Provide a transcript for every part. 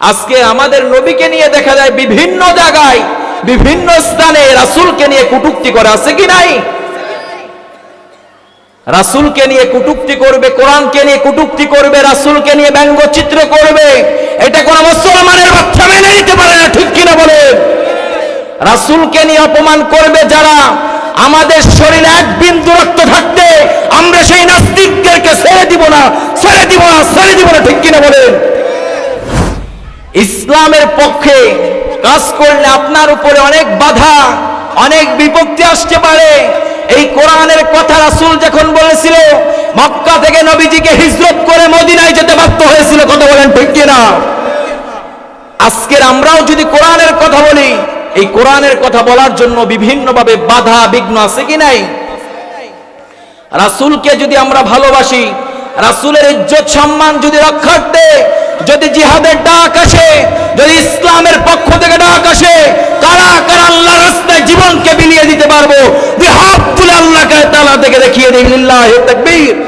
আজকে আমাদের নবীকে নিয়ে দেখা যায় বিভিন্ন জায়গায়, বিভিন্ন স্থানে রাসূলকে নিয়ে কটূক্তি করে আছে কি নাই? রাসূলকে নিয়ে কটূক্তি করবে, কোরআনকে নিয়ে কটূক্তি করবে, রাসূলকে নিয়ে ব্যঙ্গচিত্র করবে। এটা কোন মুসলমানের বাচ্চা মেনে নিতে পারে না, ঠিক কিনা বলেন? রাসূলকে নিয়ে অপমান করবে যারা আমাদের শরীরে এক বিন্দু রক্ত থাকতে আমরা সেই নাস্তিকদেরকে ছেড়ে দিব না, ছেড়ে দিব না, ছেড়ে দিব না, ঠিক কিনা বলেন? ইসলামের পক্ষে কাজ করলে আপনার উপরে অনেক বাধা, অনেক বিপত্তি আসতে পারে। এই কোরআনের কথা রাসূল যখন বলেছিল, মক্কা থেকে নবীজিকে হিজরত করে মদিনায় যেতে বাধ্য হয়েছিল, কথা বলেন ঠিক কিনা? আজকের আমরাও যদি কোরআনের কথা বলি, এই কোরআনের কথা বলার জন্য বিভিন্নভাবে বাধা বিঘ্ন আছে কি নাই? রাসূলকে যদি আমরা ভালোবাসি, রাসূলের ইজ্জত সম্মান যদি রক্ষার্থে যদি জিহাদের ডাক আসে, যদি ইসলামের পক্ষ থেকে ডাক আসে, কারা কারা আল্লাহ রাস্তায় জীবনকে বিলিয়ে দিতে পারব? যে হাত তুলে আল্লাহকে তালা থেকে দেখিয়ে দিই, লিল্লাহি তাকবীর।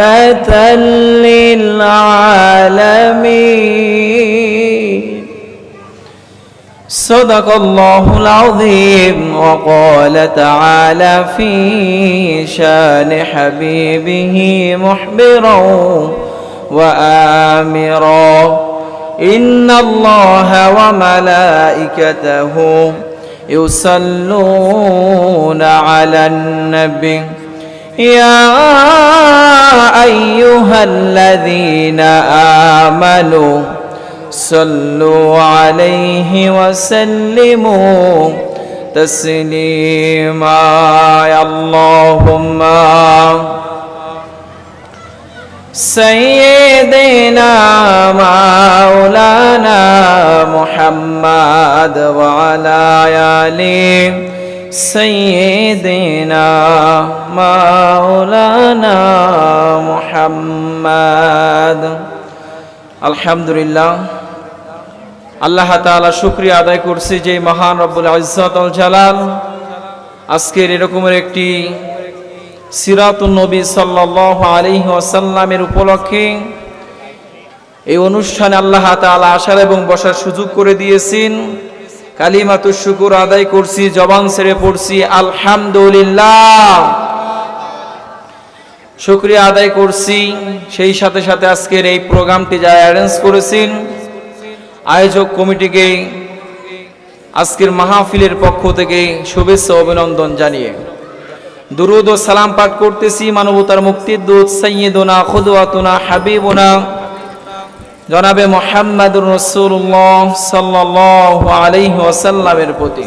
رحمة للعالمين. صدق الله العظيم. وقال تعالى في شان حبيبه محبرا وآمرا. إن الله وملائكته يصلون على النبي. يا أيها الذين آمنوا صلوا عليه وسلموا تسليما. يا اللهم سيدنا مولانا محمد وعلى آله سيدنا مولانا محمد الحمد لله আল্লাহ তাআলা শুকরিয়া আদায় করছি যে মহান রব্বুল ইজ্জত আল জালাল আজকের এরকমের একটি সিরাতুন নবী সাল্লাল্লাহু আলাইহি ওয়াসাল্লামের উপলক্ষে এই অনুষ্ঠানে আল্লাহ তাআলা আসার এবং বসার সুযোগ করে দিয়েছেন কালিমাতু শুকুর আদায় করছি, জবান ছেড়ে পড়ছি, আলহামদুলিল্লাহ। শুক্রিয়া আদায় করছি। সেই সাথে সাথে আজকের এই প্রোগ্রামটি যারা অ্যারেঞ্জ করেছেন, আয়োজক কমিটিকে আজকের মাহফিলের পক্ষ থেকে শুভেচ্ছা অভিনন্দন জানিয়ে। দুরুদ ও সালাম পাঠ করতেছি, মানবতার মুক্তির দূত সৈয়দনা খুদওয়াতুনা, হাবিবুনা জনাবে মোহাম্মদুর রসুল্লাহ সাল্লাল্লাহু আলাইহি ওয়াসাল্লামের প্রতি।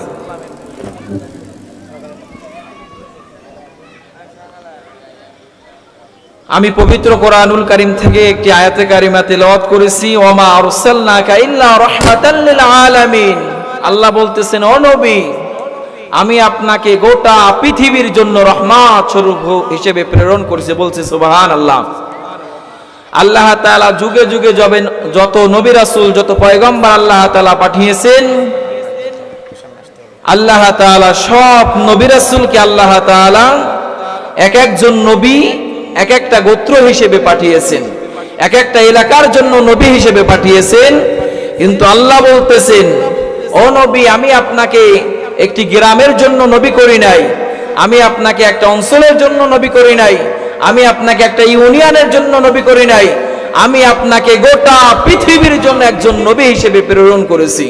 আমি পবিত্র কোরআনুল কারীম থেকে একটি আয়াতে কারিমা তেলাওয়াত করেছি, ওমা আলামিন। আল্লাহ বলতেছেন, ও নবী, আমি আপনাকে গোটা পৃথিবীর জন্য রহমত স্বরূপ হিসেবে প্রেরণ করেছি। বলছে সুবহান আল্লাহ আল্লাহ তাআলা যুগে যুগে যবে যত নবী রাসূল, যত পয়গম্বর আল্লাহ তাআলা পাঠিয়েছেন, আল্লাহ তাআলা সব নবী রাসূলকে আল্লাহ তাআলা এক একজন নবী এক একটা গোত্র হিসেবে পাঠিয়েছেন, এক একটা এলাকার জন্য নবী হিসেবে পাঠিয়েছেন। কিন্তু আল্লাহ বলতেছেন, ও নবী, আমি আপনাকে একটি গ্রামের জন্য নবী করি নাই, আমি আপনাকে একটা অঞ্চলের জন্য নবী করি নাই আমি আপনাকে একটা ইউনিয়নের জন্য নবী করি নাই। আমি আপনাকে গোটা পৃথিবীর জন্য একজন নবী হিসেবে প্রেরণ করেছি।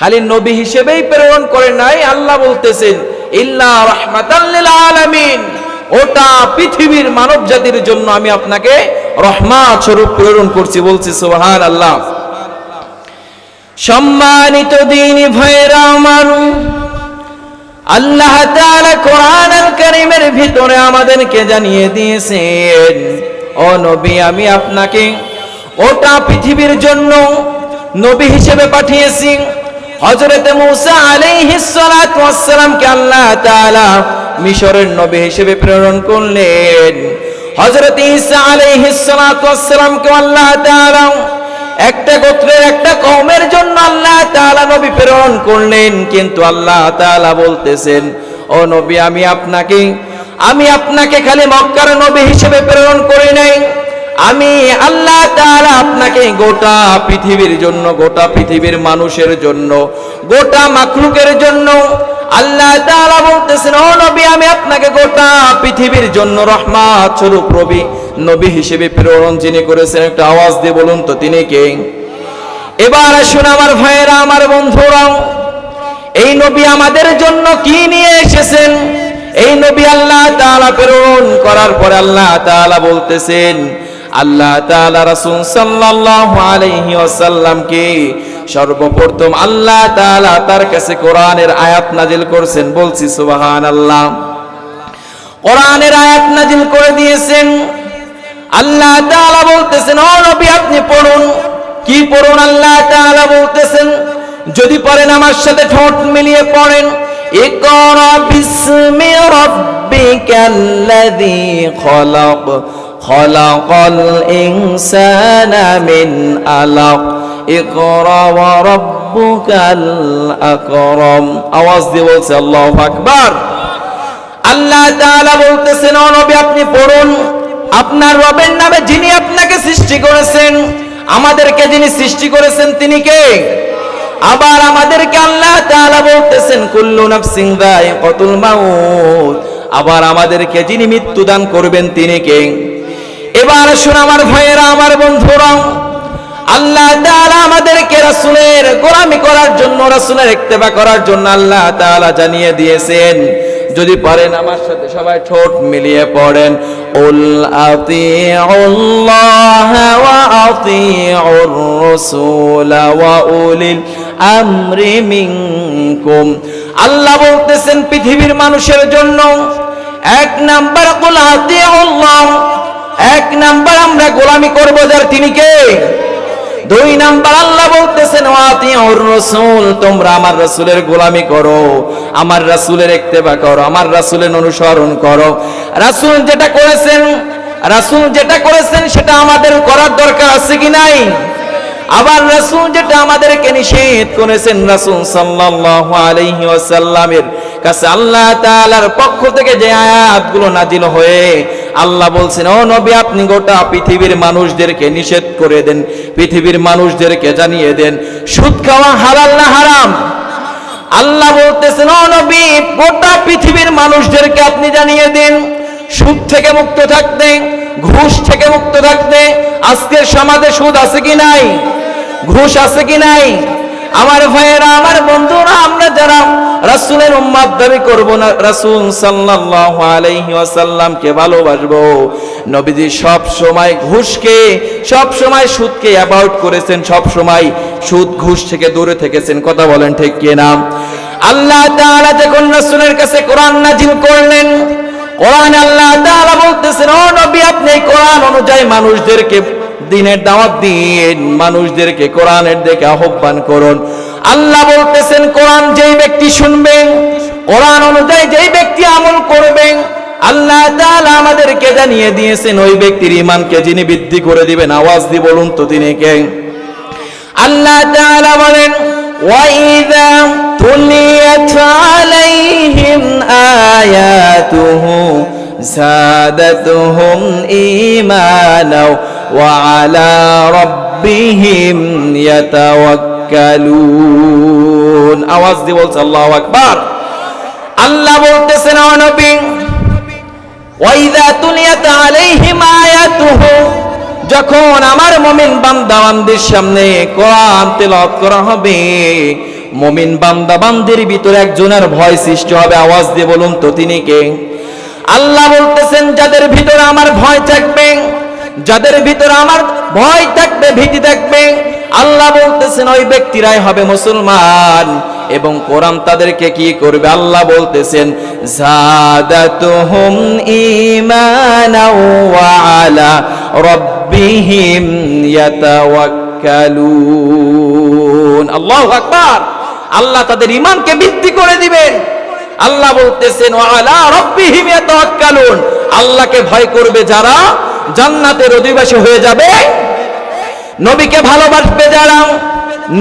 খালি নবী হিসেবেই প্রেরণ করে নাই, আল্লাহ বলতেছেন, ইল্লা রাহমাতাল লিল আলামিন। ওটা পৃথিবীর মানব জাতির জন্য আমি আপনাকে রহমত স্বরূপ প্রেরণ করছি, বলছি সুবহান আল্লাহ সম্মানিত দিন ভাইরা আমার আল্লাহ তাআলা কোরআনুল কারীমের ভিতরে আমাদেরকে জানিয়ে দিয়েছেন, ও নবী, আমি আপনাকে ওটা পৃথিবীর জন্য নবী হিসেবে পাঠিয়েছি। হযরত মুসা আলাইহিস সালাতু ওয়াস সালামকে আল্লাহ তাআলা মিশরের নবী হিসেবে প্রেরণ করলেন। হযরত ঈসা আলাইহিস সালাতু ওয়াস সালামকে আল্লাহ তাআলা একটা গোত্রের একটা কওমের জন্য আল্লাহ তাআলা নবী প্রেরণ করলেন, কিন্তু আল্লাহ তাআলা বলতেছেন, ও নবী, আমি আপনাকে আমি আপনাকে খালি মক্কার নবী হিসেবে প্রেরণ করি নাই। আমি আল্লাহ তাআলা আপনাকে গোটা পৃথিবীর জন্য, গোটা পৃথিবীর মানুষের জন্য, গোটা মাখলুকের জন্য, আল্লাহ তাআলা বলতেছেন, ও নবী, আমি আপনাকে গোটা পৃথিবীর জন্য রহমত স্বরূপ রবি নবী হিসেবে প্রেরণ যিনি করেছেন, একটা আওয়াজ দিয়ে বলুন তো, তিনি কে? এবার আসুন আমার ভাইয়েরা, আমার বন্ধুরা এই নবী আমাদের জন্য কি নিয়ে এসেছেন? এই নবী আল্লাহ তাআলা প্রেরণ করার পরে আল্লাহ তাআলা বলতেছেন, আল্লাহ তাআলা রাসূল সাল্লাল্লাহু আলাইহি ওয়াসাল্লামকে সর্বপ্রথম আল্লাহ তাআলা তার কাছে কোরআনের আয়াত নাজিল করছেন, বলছি সুবহানাল্লাহ। কোরআনের আয়াত নাজিল করে দিয়েছেন আল্লাহ তাআলা বলতেছেন, ও নবী, আপনি পড়ুন। কি পড়ুন? আল্লাহ তাআলা বলতেছেন, যদি পড়েন আমার সাথে ঠোঁট মিলিয়ে পড়েন। ইকরা বিসমি রাব্বিকাল্লাযী খলাক। খলাকাল ইনসানা মিন আলাক। ইকরা ওয়া রাব্বুকাল আকরাম আওয়াজ দিয়ে বলছে, আল্লাহু আকবার। আল্লাহ তাআলা বলতেছেন, ও নবী, আপনি পড়ুন। আপনার রবের নামে যিনি আপনাকে সৃষ্টি করেছেন, আমাদেরকে যিনি সৃষ্টি করেছেন, তিনি কে? আবার আমাদেরকে আল্লাহ তাআলা বলতেছেন, কুল্লু নাফসিন যায়িকাতুল মাউত। আবার আমাদেরকে যিনি মৃত্যু দান করবেন, তিনি কে? এবার শুন আমার ভাইয়েরা, আমার বন্ধুরা, আল্লাহ তাআলা আমাদেরকে রাসূলের গোলামি করার জন্য, রাসূলের ইত্তেবা করার জন্য আল্লাহ তাআলা জানিয়ে দিয়েছেন, যদি পারেন আমার সাথে সবাই ঠোঁট মিলিয়ে পড়েন। উল أطيعوا الله وأطيعوا الرسول وأولي الأمر منكم আল্লাহ বলতেছেন, পৃথিবীর মানুষের জন্য এক নাম্বার আতিউল্লাহ, এক নাম্বার আমরা গোলামি করব যার তিনি কে? দুই নাম্বার আল্লাহ বলতেছেন, ওয়াতিউর রাসূল, তোমরা আমার রাসূলের গোলামি করো, আমার রাসূলের ইত্তেবা করো, আমার রাসূলের অনুসরণ করো। রাসূল যেটা করেছেন, রাসূল যেটা করেছেন, সেটা আমাদের করার দরকার আছে কি নাই? আবার রাসূল যেটা আমাদেরকে নিষেধ করেছেন রাসূল সাল্লাল্লাহু আলাইহি ওয়াসাল্লামের কাছে আল্লাহ তাআলার পক্ষ থেকে যে আয়াতগুলো নাজিল হয়ে আল্লাহ বলছেন, ও নবী, আপনি গোটা পৃথিবীর মানুষদেরকে নিষেধ করে দেন, পৃথিবীর মানুষদেরকে জানিয়ে দেন, সুদ খাওয়া হালাল না হারাম? আল্লাহ বলতেছেন, ও নবী, গোটা পৃথিবীর মানুষদেরকে আপনি জানিয়ে দিন, সুদ থেকে মুক্ত থাকতে, ঘুষ থেকে মুক্ত থাকতে, আজকের সমাজে সুদ আছে কি নাই? ঘুষ আছে কি নাই? আমার ভাইয়েরা, আমার বন্ধুরা, আমরা যারা রাসূলের উম্মত দাবি করব না, রাসূল সাল্লাল্লাহু আলাইহি ওয়াসাল্লামকে ভালোবাসবো। নবীজি সব সময় ঘুষকে, সব সময় সুদকে অ্যাবাউট করেছেন, সব সময় সুদ ঘুষ থেকে দূরে থেকেছেন। কথা বলেন ঠিক কি না? আল্লাহ তাআলা যখন রাসূলের কাছে কোরআন নাজিল করলেন, কোরআন আল্লাহ তাআলা বলতেছেন, ও নবী, আপনি কোরআন অনুযায়ী মানুষদেরকে দিনের দাওয়াত দিন মানুষদেরকে কোরআনের দিকে আহ্বান করুন আল্লাহ বলতেছেন কোরআন যেই ব্যক্তি শুনবেন কোরআন অনুযায়ী যেই ব্যক্তি আমল করবেন আল্লাহ তাআলা আমাদেরকে জানিয়ে দিয়েছেন ওই ব্যক্তির ঈমানকে যিনি বৃদ্ধি করে দিবেন আওয়াজ দিয়ে বলুন তো তিনি কে আল্লাহ তাআলা বলেন وَإِذَا تُلِيَتْ عَلَيْهِمْ آيَاتُهُ زَادَتْهُمْ إِيمَانًا وَعَلَى رَبِّهِمْ يَتَوَكَّلُونَ আওয়াজ দিয়ে বলছে আল্লাহু আকবার আল্লাহ বলতেছেন ও নবী ওয়াইদা তুলিয়াত আলাইহিম আয়াতুহু যখন আমার মুমিন বান্দা বান্দির সামনে কোরআন তেলাওয়াত করা হবে মুমিন বান্দা বান্দির ভিতরে একজনের ভয় সৃষ্টি হবে আওয়াজ দিয়ে বলুন তো তিনি কে আল্লাহ বলতেছেন যাদের ভিতরে আমার ভয় থাকবে যাদের ভিতরে আমার ভয় থাকবে, ভীতি থাকবে, আল্লাহ বলতেছেন, ওই ব্যক্তিরাই হবে মুসলমান। এবং কোরআন তাদেরকে কি করবে? আল্লাহ বলতেছেন, জাদাতুহুম ইয়াতাওয়াক্কালুন। আল্লাহু তাদের ঈমানকে বৃদ্ধি করে দিবেন। আল্লাহ বলতেছেন আল্লাহকে ভয় করবে যারা জান্নাতের অধিবাসী হয়ে যাবে। নবীকে ভালোবাসবে যারা,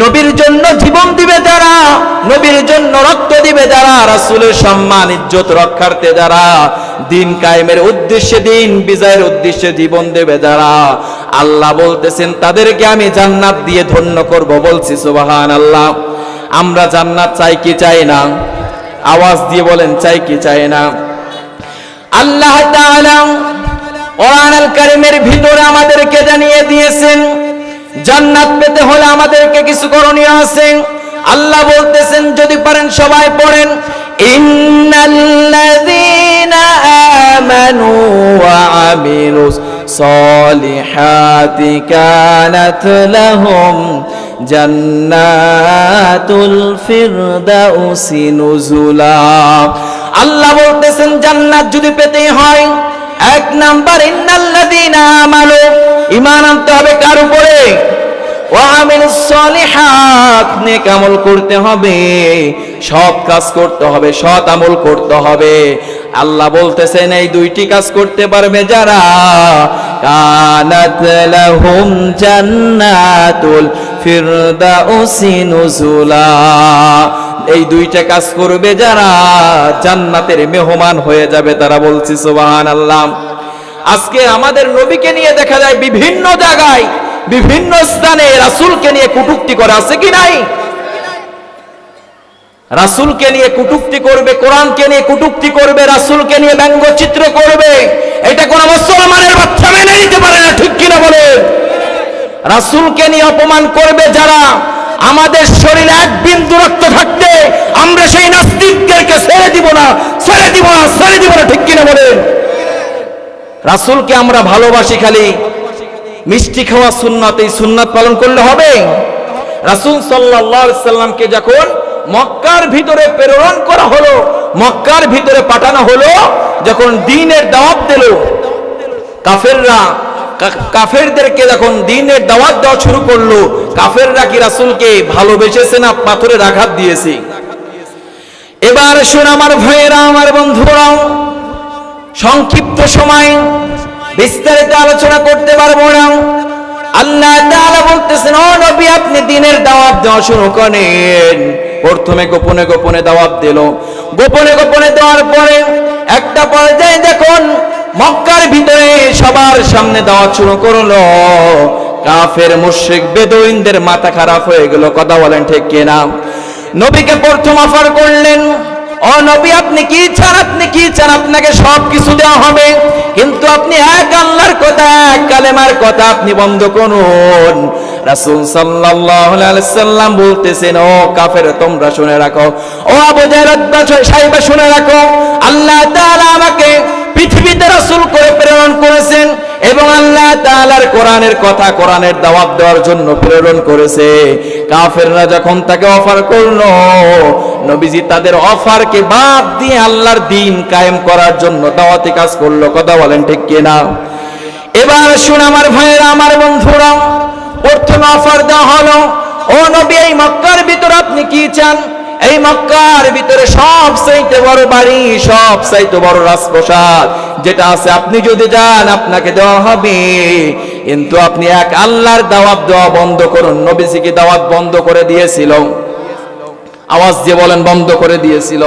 নবীর জন্য জীবন দিবে যারা, নবীর জন্য রক্ত দিবে যারা, রাসূলের সম্মান, ইজ্জত রক্ষার্থে যারা, দিন কায়েমের উদ্দেশ্যে দিন বিজয়ের উদ্দেশ্যে জীবন দেবে যারা। আল্লাহ বলতেছেন, তাদেরকে আমি জান্নাত দিয়ে ধন্য করব। বলছি সুবাহান আল্লাহ আমরা জান্নাত চাই কি চাই না? আওয়াজ দিয়ে বলেন, চাই কি চাই না? আল্লাহ কোরআন আল কারিমের ভিতরে আমাদেরকে জানিয়ে দিয়েছেন, জান্নাত পেতে হলে আমাদেরকে কিছু করণীয় আছে। আল্লাহ বলতেছেন, যদি পারেন সবাই পড়েন, ইন্নাল্লাযীনা আমানু ওয়া আমিলুস সলিহাতি কানাত লাহুম জান্নাতুল ফিরদাউসি নুজুলা। আল্লাহ বলতেছেন, জান্নাত যদি পেতে হয় এক নাম্বার, ইন্নাল্লাযীনা আমানু ঈমান আনতে হবে কার উপরে? ওয়া আমিলুস সলিহাত নেক আমল করতে হবে। সৎ কাজ করতে হবে, সৎ আমল করতে হবে। আল্লাহ বলতেছেন, এই দুইটি কাজ করতে পারবে যারা? কানাত লাহুম জান্নাতুল ফিরদাউসি নুজুলা। এই দুইটা কাজ করবে যারা জান্নাতের মেহমান হয়ে যাবে তারা বলছি সুবাহান আল্লাহ আজকে আমাদের নবীকে নিয়ে দেখা যায় বিভিন্ন জায়গায়, বিভিন্ন স্থানে রাসূলকে নিয়ে কটূক্তি করা আছে কি নাই? রাসূলকে নিয়ে কটূক্তি করবে, কোরআনকে নিয়ে কটূক্তি করবে, রাসূলকে নিয়ে ব্যঙ্গচিত্র করবে। এটা কোন মুসলমানের বাচ্চা মেনে নিতে পারে না, ঠিক কিনা বলে রাসূলকে নিয়ে অপমান করবে যারা আমাদের শরীরে এক বিন্দু রক্ত থাকতে আমরা সেই নাস্তিকদেরকে ছেড়ে দিব না, ছেড়ে দিব না, ছেড়ে দিব না, ঠিক কিনা বলেন? রাসূলকে আমরা ভালোবাসি খালি। মিষ্টি খাওয়া সুন্নাত, এই সুন্নাত পালন করলে হবে? রাসূল আলাইহি সাল্লামকে যখন মক্কার ভিতরে প্রেরণ করা হলো, মক্কার ভিতরে পাঠানো হলো, যখন দ্বীনের দাওয়াত দিল, কাফেররা কাফেরদেরকে যখন দিনের দাওয়াত দেওয়া শুরু করল কাফেররা কি রাসূলকে ভালোবেসেছে না পাথরের আঘাত দিয়েছে? এবার শুন আমার ভাইয়েরা, আমার বন্ধুরাও সংক্ষিপ্ত সময়, বিস্তারিত আলোচনা করতে পারব না। আল্লাহ তাআলা বলতেছেন, ও নবী, আপনি দিনের দাওয়াত দেওয়া শুরু করেন। প্রথমে গোপনে গোপনে দাওয়াত দিল। গোপনে গোপনে দেওয়ার পরে একটা পর্যায়ে দেখুন, মক্কার ভিতরে সবার সামনে দাওয়াত শুরু করল। কাফের, মুশরিক, বেদুইনদের মাথা খারাপ হয়ে গেল, কথা বলেন ঠিক কিনা? নবীকে প্রথম অফার করলেন, ও নবী, আপনি কি চান? আপনি কি চান? আপনাকে সব কিছু দেওয়া হবে। কিন্তু আপনি এক আল্লাহর কথা, এক কালেমার কথা আপনি বন্ধ করুন। রাসূল সাল্লাল্লাহু আলাইহি সাল্লাম বলতেছেন, ও কাফের, তোমরা শুনে রাখো। ও আবু জাহল সাহেব শুনে রাখো। আল্লাহ তাআলা আমাকে পৃথিবীতে রাসূল করে প্রেরণ করেছেন এবং আল্লাহ তাআলার কোরআনের কথা, কোরআনের দাওয়াত দেওয়ার জন্য প্রেরণ করেছে। কাফেররা যখন তাকে অফার করল, নবীজি তাদের অফারকে বাদ দিয়ে আল্লাহর দিন কায়েম করার জন্য দাওয়াতি কাজ করল। কথা বলেন ঠিক কিনা? এবার শুন আমার ভাইয়েরা, আমার বন্ধুরা, প্রথমে অফার দেওয়া হলো, ও নবী, এই মক্কার ভিতর আপনি কি চান? এই মক্কার ভিতরে সব চাইতে বড় বাড়ি সব চাইতে বড় রাজপ্রসাদ, যেটা আছে, আপনি যদি যান, আপনাকে দেওয়া হবে। কিন্তু আপনি এক আল্লাহর দাওয়াত দেওয়া বন্ধ করুন। নবীজিকে দাওয়াত বন্ধ করে দিয়েছিল। আওয়াজ দিয়ে বলেন, বন্ধ করে দিয়েছিল।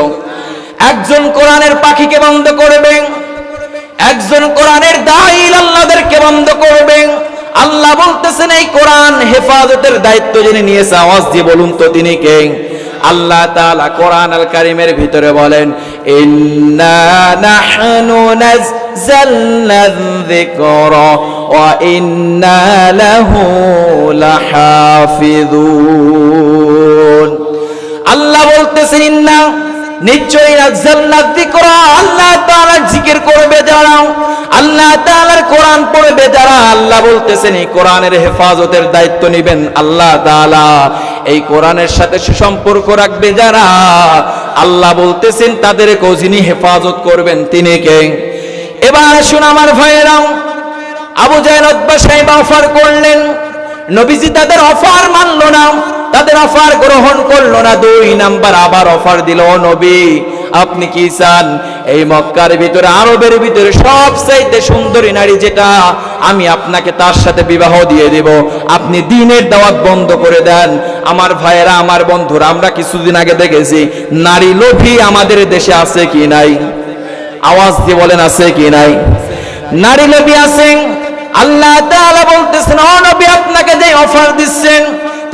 একজন কোরআনের পাখিকে বন্ধ করবেন একজন কোরআনের দাইল আল্লাহদেরকে বন্ধ করবেন আল্লাহ বলতেছেন, এই কোরআন হেফাজতের দায়িত্ব যিনি নিয়েছে, আওয়াজ দিয়ে বলুন তো তিনি কে? আল্লাহ তাআলা কোরআন আল কারিমের ভিতরে বলেন, ইন্না নাহনু নাযালনা যিকরা ওয়া ইন্না আল্লাহ বলতেছেন, ইন্না নিশ্চয়ই যিকরা, আল্লাহ তাআলার জিকির করবে যারা, আল্লাহ তাআলার কোরআন পড়বে যারা। আল্লাহ বলতেছেন, এই কোরআনের হেফাজতের দায়িত্ব নেবেন আল্লাহ তাআলা। এই কোরআনের সাথে সুসম্পর্ক রাখবে যারা? আল্লাহ বলতেছেন, তাদেরকেও যিনি হেফাজত করবেন, তিনি কে? এবার আসুন আমার ভাইয়েরাও। আবু জাহেল সাহেব অফার করলেন। নবীজি তাদের অফার মানলো না। তাদের অফার গ্রহণ করল না। দুই নাম্বার আবার অফার দিল, "ও নবী, আপনি কি চান? এই মক্কার ভিতরে, আরবের ভিতরে সবচাইতে সুন্দরী নারী যেটা, আমি আপনাকে তার সাথে বিবাহ দিয়ে দেব। আপনি দিনের দাওয়াত বন্ধ করে দেন। আমার ভাইয়েরা, আমার বন্ধুরা, আমরা কিছুদিন আগে দেখেছি, নারী লোভী আমাদের দেশে আছে কি নাই? আওয়াজ দিয়ে বলেন, আছে কি নাই? নারী লোভী আছেন, আল্লাহ তাআলা বলতেছেন, ও নবী, আপনাকে যে অফার দিচ্ছেন,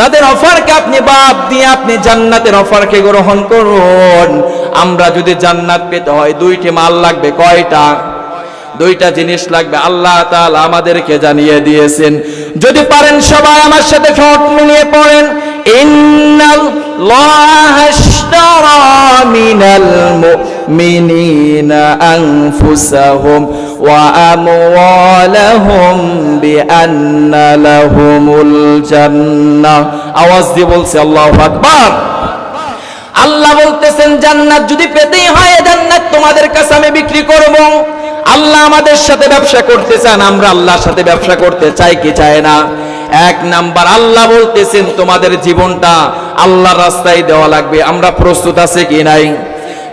তাদের অফারকে আপনি বাদ দিয়ে আপনি জান্নাতের অফারকে গ্রহণ করুন। আমরা যদি জান্নাত পেতে হয়, দুইটি মাল লাগবে, কয়টা? দুইটা জিনিস লাগবে। আল্লাহ তাআলা আমাদেরকে জানিয়ে দিয়েছেন। যদি পারেন সবাই আমার সাথে ঠোঁট মিলিয়ে পড়েন। আশতারা মিনাল মুমিনিনা আনফুসাহুম ওয়া আমওয়ালাহুম বিআন্না লাহুমুল জান্নাহ। আওয়াজ দিয়ে বলছে আল্লাহু আকবার। আল্লাহ বলতেছেন, জান্নাত যদি পেতেই হয় জান্নাত তোমাদের কাছে আমি বিক্রি করব। আল্লাহ আমাদের সাথে ব্যবসা করতে চান, আমরা আল্লাহর সাথে ব্যবসা করতে চাই কি চায় না? এক নাম্বার, আল্লাহ বলতেছেন তোমাদের জীবনটা আল্লাহর রাস্তায় দেওয়া লাগবে, আমরা প্রস্তুত আছে কি নাই?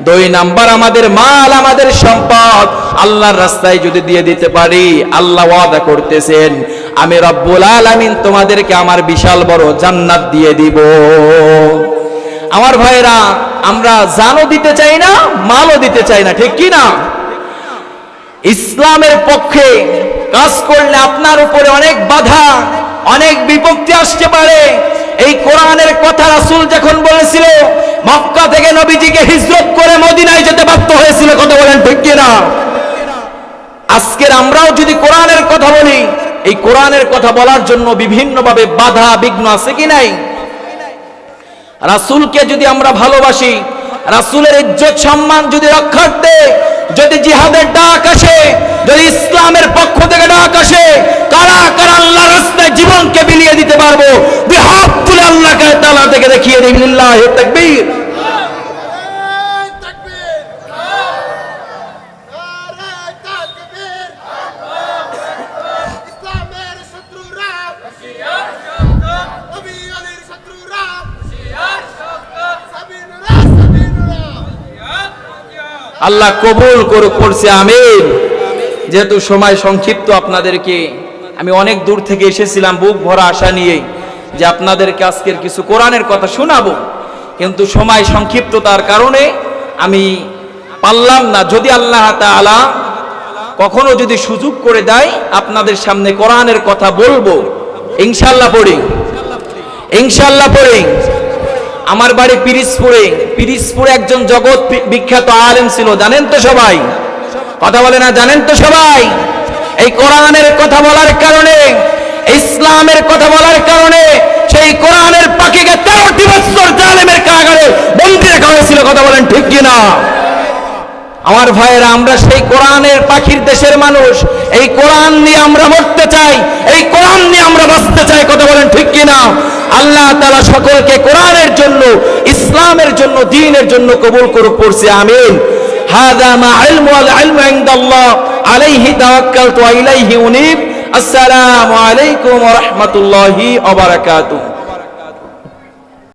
দুই নাম্বার, আমাদের মাল, আমাদের সম্পদ আল্লাহর রাস্তায় যদি দিয়ে দিতে পারি, আল্লাহ ওয়াদা করতেছেন, আমি রব্বুল আলামিন তোমাদেরকে আমার বিশাল বড় জান্নাত দিয়ে দিব। আমার ভাইরা, আমরা জানও দিতে চাই না, মালও দিতে চাই না, ঠিক কি না? ইসলামের পক্ষে কাজ করলে আপনার উপরে অনেক বাধা, অনেক বিপত্তি আসতে পারে। এই কোরআনের কথা রাসূল যখন বলেছিল, মক্কা থেকে নবীজিকে হিজরত করে মদিনায় যেতে বাধ্য হয়েছিল, কথা বলেন ঠিক আজকের আমরাও যদি কোরআনের কথা বলি, এই কোরআনের কথা বলার জন্য বিভিন্নভাবে বাধা বিঘ্ন আছে কি নাই? রাসূলকে যদি আমরা ভালোবাসি, রাসূলের ইজ্জত সম্মান যদি রক্ষার্থে যদি জিহাদের ডাক আসে, যদি ইসলামের পক্ষ থেকে ডাক আসে, কারা কারা আল্লাহ রাস্তায় জীবনকে বিলিয়ে দিতে পারব? দুই হাত তুলে আল্লাহকে তালা থেকে দেখিয়ে দিবিল্লাহ তাকবীর। আল্লাহ কবুল করুক করছে আমিন। যেহেতু সময় সংক্ষিপ্ত আপনাদেরকে আমি অনেক দূর থেকে এসেছিলাম বুক ভরা আশা নিয়ে যে আপনাদেরকে আজকের কিছু কোরআনের কথা শোনাবো। কিন্তু সময় সংক্ষিপ্ততার কারণে আমি পারলাম না। যদি আল্লাহ তাআলা কখনো যদি সুযোগ করে দেয় আপনাদের সামনে কোরআনের কথা বলব। ইনশাল্লাহ পড়ি। ইনশাল্লাহ পড়ি। আমার বাড়ি পিরিজপুরে পিরিজপুরে একজন জগৎ বিখ্যাত আলেম ছিল, জানেন তো সবাই? কথা বলে না, জানেন তো সবাই? এই কোরআনের কথা বলার কারণে, ইসলামের কথা বলার কারণে, সেই কোরআনের পাখিকে তেরোটি বছর জালেমের কারাগারে বন্দি রাখা হয়েছিল, কথা বলেন ঠিক কিনা? আমার ভাইয়েরা, আমরা সেই কোরআনের পাখির দেশের মানুষ। এই কোরআন নিয়ে আমরা মরতে চাই, এই কোরআন নিয়ে আমরা বাঁচতে চাই, কথা বলেন ঠিক কিনা? আল্লাহ তালা সকলকে কোরআনের জন্য, ইসলামের জন্য, দিনের জন্য কবুল করুক, পড়ছে, আমিন। আলাইহি তাওয়াক্কালতু আসসালামু আলাইকুম ওয়া